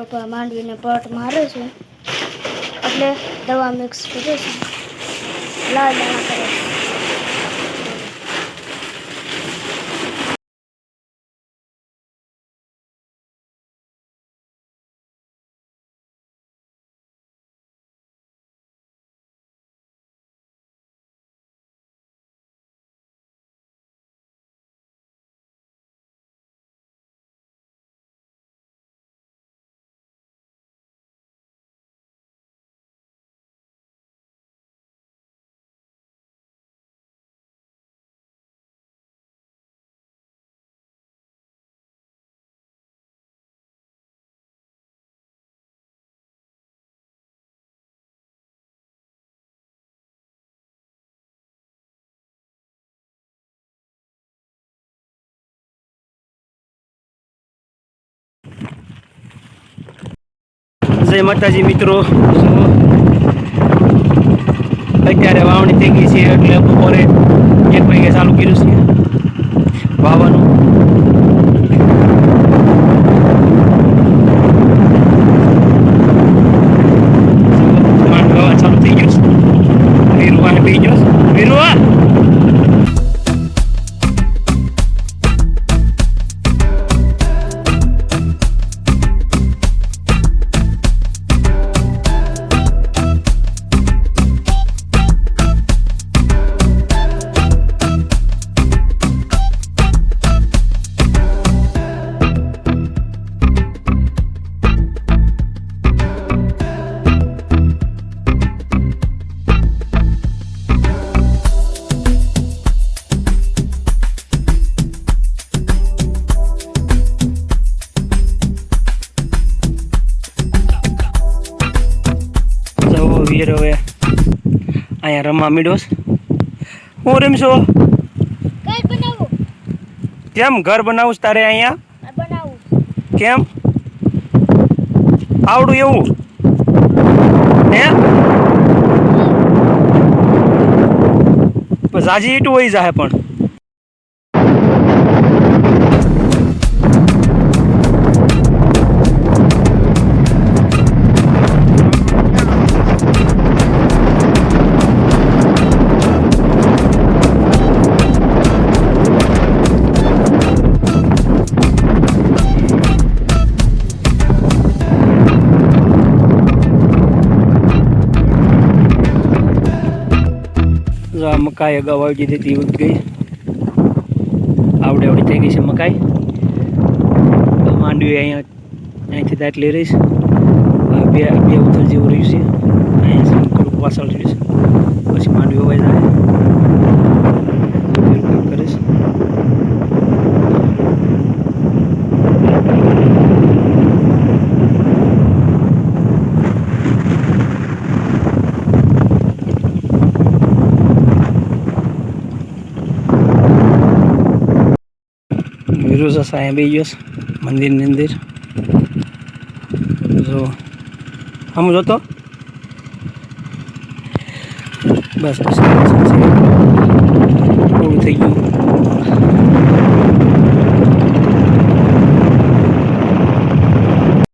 પપ્પા માંડવીને પટ મારે છે. એટલે દવા મિક્સ કરે છે લાલ દાણા કરે જય માતાજી મિત્રો. અત્યારે વાવણી થઈ ગઈ છે એટલે બપોરે એક વાગે ચાલુ કર્યું છે. વાવવાનું. વીર હવે. અહીંયા રમવા મીડ્યો હું રમશો? કેમ ઘર બનાવું તારે અહીંયા? કેમ? આવડું એવું? હે? ઝાજી ઈટું હોય જાહે પણ. જો આ મકાઈ અગાઉ આવી દીધી હતી ઉઠ ગઈ. આવડે આવડી થઈ ગઈ છે મકાઈ. તો માંડવી અહીંયા, અહીંથી દાટલી રહીશ. આ બે બે ઉથલ જેવું રહ્યું છે અહીંયા થોડુંક વાસળ રહ્યું છે પછી માંડવી હોવાઈ જાય એવું કામ કરીશ વિરુઝા સાહેબ આવી ગયો છે મંદિરની અંદર. જો આમ જોતો? બસ બસ.